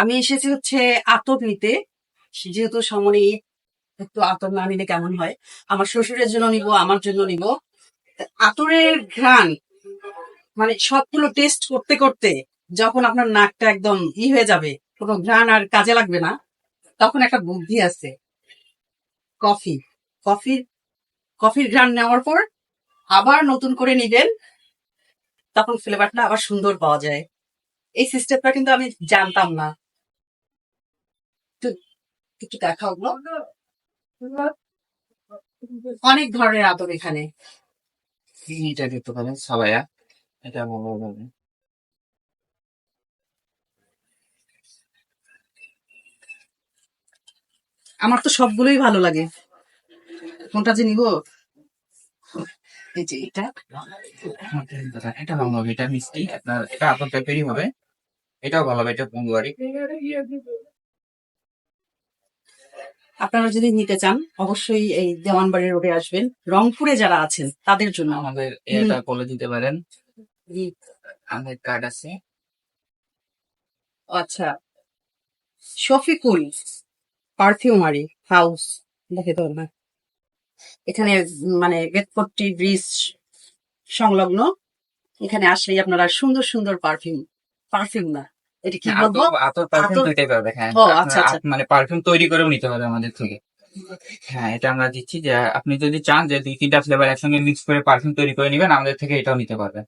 আমি এসেছি হচ্ছে আতর নিতে। যেহেতু সামনে একটু আতর না নিলে কেমন হয়? আমার শ্বশুরের জন্য নিব, আমার জন্য নিব। আতরের ঘ্রাণ মানে সবগুলো টেস্ট করতে করতে যখন আপনার নাকটা একদম ই হয়ে যাবে, কোনো ঘ্রাণ আর কাজে লাগবে না, তখন একটা বুদ্ধি আছে। কফি, কফির কফির ঘ্রাণ নেওয়ার পর আবার নতুন করে নিবেন, তখন ফ্লেভারটা আবার সুন্দর পাওয়া যায়। এই সিস্টেমটা কিন্তু আমি জানতাম না। একটু- একটু দেখাও অনেক ধরনের আদর এখানে। এটা দেখতে পারেন সাবায়া এটা আমার তো সবগুলোই ভালো লাগে। কোনটা যে নিব? এই যে এটা। এটা ভালো হবে এটা মিষ্টি আপনার এটা আপনার পেপারই হবে। এটাও ভালো হবে এটা পঙ্গুয়ারি। আপনারা যদি নিতে চান অবশ্যই এই দেওয়ানবাড়ি রোডে আসবেন। রংপুরে যারা আছেন তাদের জন্য। আমাদের এটা বলে দিতে পারেন। আমাদের কার্ড আছে। আচ্ছা। Shafiqul perfumery house. দেখে তো না। এখানে মানে বেতপট্টি ব্রিজ সংলগ্ন। এখানে আসলেই আপনারা সুন্দর সুন্দর পারফিউম পারফিউম না। এটা কি বলব? আতর- আতর পারফিউম দুইটাই হ্যাঁ। আচ্ছা, আচ্ছা। মানে পারফিউম তৈরি করেও নিতে পারবে আমাদের থেকে। হ্যাঁ এটা আমরা দিচ্ছি যে আপনি যদি চান যে দুই তিনটা ফ্লেভার একসঙ্গে মিক্স করে পারফিউম তৈরি করে নেবেন আমাদের থেকে এটাও নিতে পারবেন।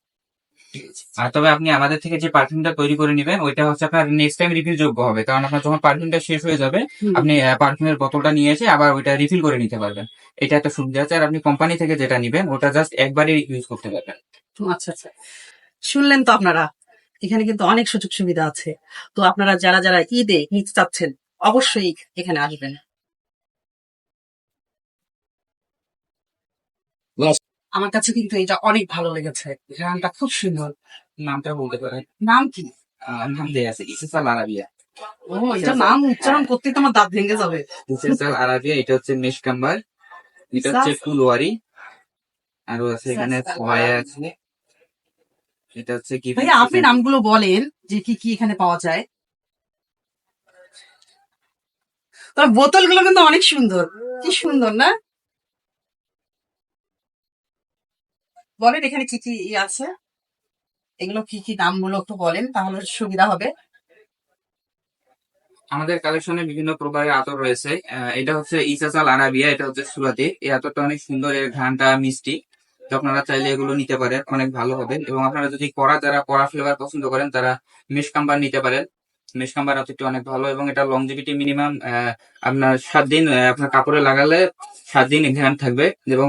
আর তবে আপনি আমাদের থেকে যে পারফিউমটা তৈরি করে নেবেন ওইটা হচ্ছে আপনার নেক্সট টাইম রিফিল যোগ্য হবে। কারণ আপনার যখন পারফিউমটা শেষ হয়ে যাবে আপনি পারফিউমের বোতলটা নিয়ে এসে আবার ওইটা রিফিল করে নিতে পারবেন। এটা একটা সুবিধা আছে। আর আপনি কোম্পানি থেকে যেটা নিবেন ওটা জাস্ট একবারই ইউজ করতে পারবেন। আচ্ছা আচ্ছা। শুনলেন তো আপনারা? এখানে কিন্তু অনেক সুযোগ সুবিধা আছে। তো আপনারা যারা যারা ঈদে নিতে চাচ্ছেন অবশ্যই এখানে আসবেন। আমার কাছে কিন্তু এটা অনেক ভালো লেগেছে। গানটা খুব সুন্দর। নামটা বলতে পারেন। নাম কি? নাম দেয়া আছে। ইসেসাল আরাবিয়া। ও এটা নাম উচ্চারণ করতে তো আমার দাঁত ভেঙে যাবে। ইসেসাল আরাবিয়া এটা হচ্ছে মেশকাম্বার এটা হচ্ছে ফুলওয়ারি আরও আছে এখানে ফয়া আছে এটা হচ্ছে কি ভাইয়া আপনি নামগুলো বলেন যে কি কি এখানে পাওয়া যায়। তবে বোতলগুলো কিন্তু অনেক সুন্দর। কি সুন্দর না? বলেন এখানে কি কি ইয়ে আছে? এগুলো কি কি নামগুলো একটু বলেন তাহলে সুবিধা হবে। আমাদের কালেকশনে বিভিন্ন প্রকারের আতর রয়েছে। এটা হচ্ছে ইসাসাল আরাবিয়া এটা হচ্ছে সুরাতে। এই আতরটা অনেক সুন্দর এর ঘ্রাণটা মিষ্টি। তো আপনারা চাইলে এগুলো নিতে পারেন, অনেক ভালো হবে। এবং আপনারা যদি কড়া যারা কড়া ফ্লেভার পছন্দ করেন, তারা মেশকাম্বার নিতে পারেন। মেশকাম্বার আতরটি অনেক ভালো এবং এটা লংজিভিটি মিনিমাম আপনার সাত দিন আপনার কাপড়ে লাগালে সাত দিন ঘ্রাণ থাকবে এবং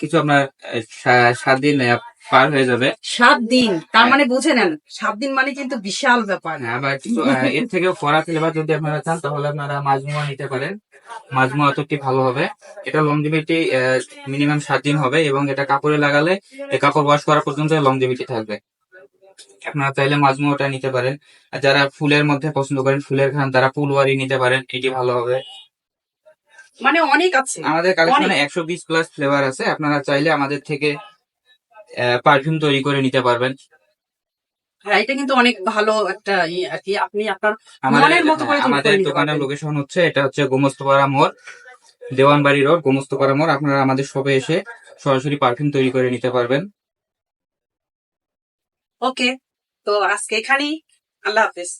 কিছু আপনার সাত দিন পার হয়ে যাবে। সাত দিন তার মানে বুঝে নেন সাত দিন মানে কিন্তু বিশাল ব্যাপার। হ্যাঁ, আবার কিছু এর থেকেও কড়া ফ্লেভার যদি আপনারা চান তাহলে আপনারা মাজমুয়া নিতে পারেন। মাজমুয়া অতটি ভালো হবে। এটা লংজিভিটি মিনিমাম সাত দিন হবে এবং এটা কাপড়ে লাগালে কাপড় ওয়াশ করা পর্যন্ত লংজিভিটি থাকবে। আপনারা চাইলে মাজমুয়াটা নিতে পারেন। আর যারা ফুলের মধ্যে পছন্দ করেন ফুলের খান তারা ফুলওয়ারি নিতে পারেন এটি ভালো হবে। মানে অনেক আছে। আমাদের কালেকশনে একশো বিশ প্লাস ফ্লেভার আছে আপনারা চাইলে আমাদের থেকে পারফিউম তৈরি করে নিতে পারবেন। হ্যাঁ, এটা কিন্তু অনেক ভালো একটা আর কি। আপনি আপনার আমাদের মনের মতো করে আমাদের দোকানের লোকেশন হচ্ছে এটা হচ্ছে গোমস্তপাড়া মোড় দেওয়ানবাড়ি রোড গোমস্তপাড়া মোড়। আপনারা আমাদের শপে এসে সরাসরি পারফিউম তৈরি করে নিতে পারবেন। ওকে তো আজকে এখানেই। আল্লাহ হাফেজ।